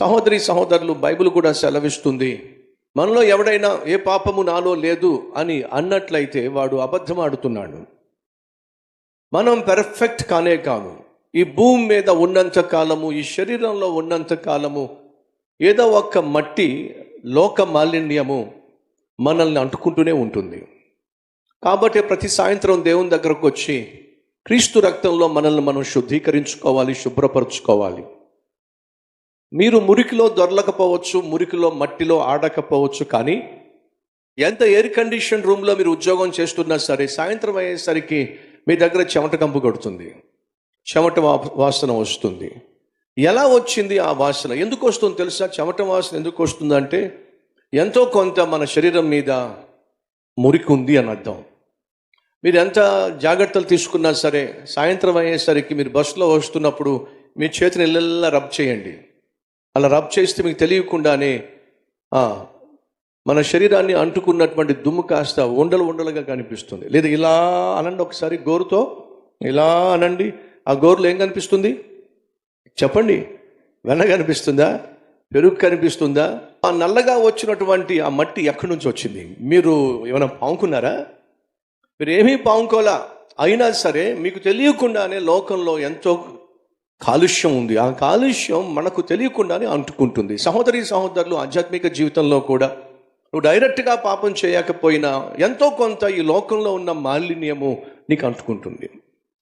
సహోదరి సహోదరులు బైబిల్ కూడా సెలవిస్తుంది. మనలో ఎవడైనా ఏ పాపము నాలో లేదు అని అన్నట్లయితే వాడు అబద్ధం ఆడుతున్నాడు. మనం పెర్ఫెక్ట్ కానే కాము ఈ భూమి మీద ఉన్నంత కాలము ఈ శరీరంలో ఉన్నంత కాలము ఏదో ఒక మట్టి లోక మాలిన్యము మనల్ని అంటుకుంటూనే ఉంటుంది. కాబట్టి ప్రతి సాయంత్రం దేవుని దగ్గరకు వచ్చి క్రీస్తు రక్తంలో మనల్ని మనం శుద్ధీకరించుకోవాలి శుభ్రపరచుకోవాలి. మీరు మురికిలో దొరలకపోవచ్చు మురికిలో మట్టిలో ఆడకపోవచ్చు కానీ ఎంత ఎయిర్ కండిషన్ రూమ్లో మీరు ఉద్యోగం చేస్తున్నా సరే సాయంత్రం అయ్యేసరికి మీ దగ్గర చెమట కంపు కొడుతుంది. చెమట వాసన వస్తుంది. ఎలా వచ్చింది ఆ వాసన? ఎందుకు వస్తుంది తెలుసా? చెమట వాసన ఎందుకు వస్తుందంటే ఎంతో కొంత మన శరీరం మీద మురికి ఉంది అని అర్థం. మీరు ఎంత జాగ్రత్తలు తీసుకున్నా సరే సాయంత్రం అయ్యేసరికి మీరు బస్సులో వస్తున్నప్పుడు మీ చేతిని ఇళ్ళల్లా రబ్ చేయండి. అలా రబ్ చేస్తే మీకు తెలియకుండానే మన శరీరాన్ని అంటుకున్నటువంటి దుమ్ము కాస్త ఉండలు ఉండలుగా కనిపిస్తుంది. లేదా ఇలా అనండి ఒకసారి గోరుతో ఇలా అనండి ఆ గోరులో ఏం కనిపిస్తుంది? చెప్పండి. వెన్న కనిపిస్తుందా? పెరుగు కనిపిస్తుందా? ఆ నల్లగా వచ్చినటువంటి ఆ మట్టి ఎక్కడి నుంచి వచ్చింది? మీరు ఏమైనా పాముకున్నారా? మీరు ఏమీ పాముకోలా. అయినా సరే మీకు తెలియకుండానే లోకంలో ఎంతో కాలుష్యం ఉంది. ఆ కాలుష్యం మనకు తెలియకుండానే అంటుకుంటుంది. సహోదరి సహోదరులు ఆధ్యాత్మిక జీవితంలో కూడా నువ్వు డైరెక్ట్గా పాపం చేయకపోయినా ఎంతో కొంత ఈ లోకంలో ఉన్న మాలిన్యము నీకు అంటుకుంటుంది.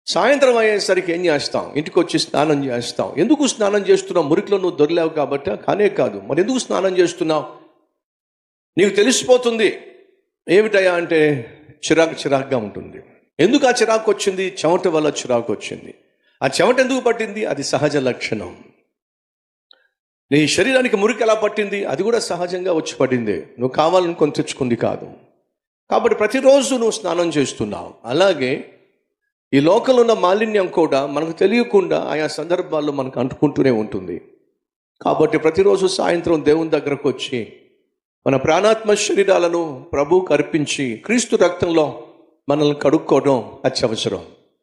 సాయంత్రం అయ్యేసరికి ఏం చేస్తాం? ఇంటికి వచ్చి స్నానం చేస్తాం. ఎందుకు స్నానం చేస్తున్నావు? మురికిలో నువ్వు దొరిలావు కాబట్టి కానే కాదు. మరి ఎందుకు స్నానం చేస్తున్నావు? నీకు తెలిసిపోతుంది. ఏమిటయా అంటే చిరాకు చిరాకుగా ఉంటుంది. ఎందుకు ఆ చిరాకు వచ్చింది చెమట వల్ల చిరాకు వచ్చింది ఆ చెమట ఎందుకు పట్టింది? అది సహజ లక్షణం. నీ శరీరానికి మురికి ఎలా పట్టింది? అది కూడా సహజంగా వచ్చి పడింది. నువ్వు కావాలనుకొని తెచ్చుకుంది కాదు. కాబట్టి ప్రతిరోజు నువ్వు స్నానం చేస్తున్నావు. అలాగే ఈ లోకంలో ఉన్న మాలిన్యం కూడా మనకు తెలియకుండా ఆయా సందర్భాల్లో మనకు అంటుకుంటూనే ఉంటుంది. కాబట్టి ప్రతిరోజు సాయంత్రం దేవుని దగ్గరకు వచ్చి మన ప్రాణాత్మ శరీరాలను ప్రభువుకు అర్పించి క్రీస్తు రక్తంలో మనల్ని కడుక్కోవడం అత్యవసరం.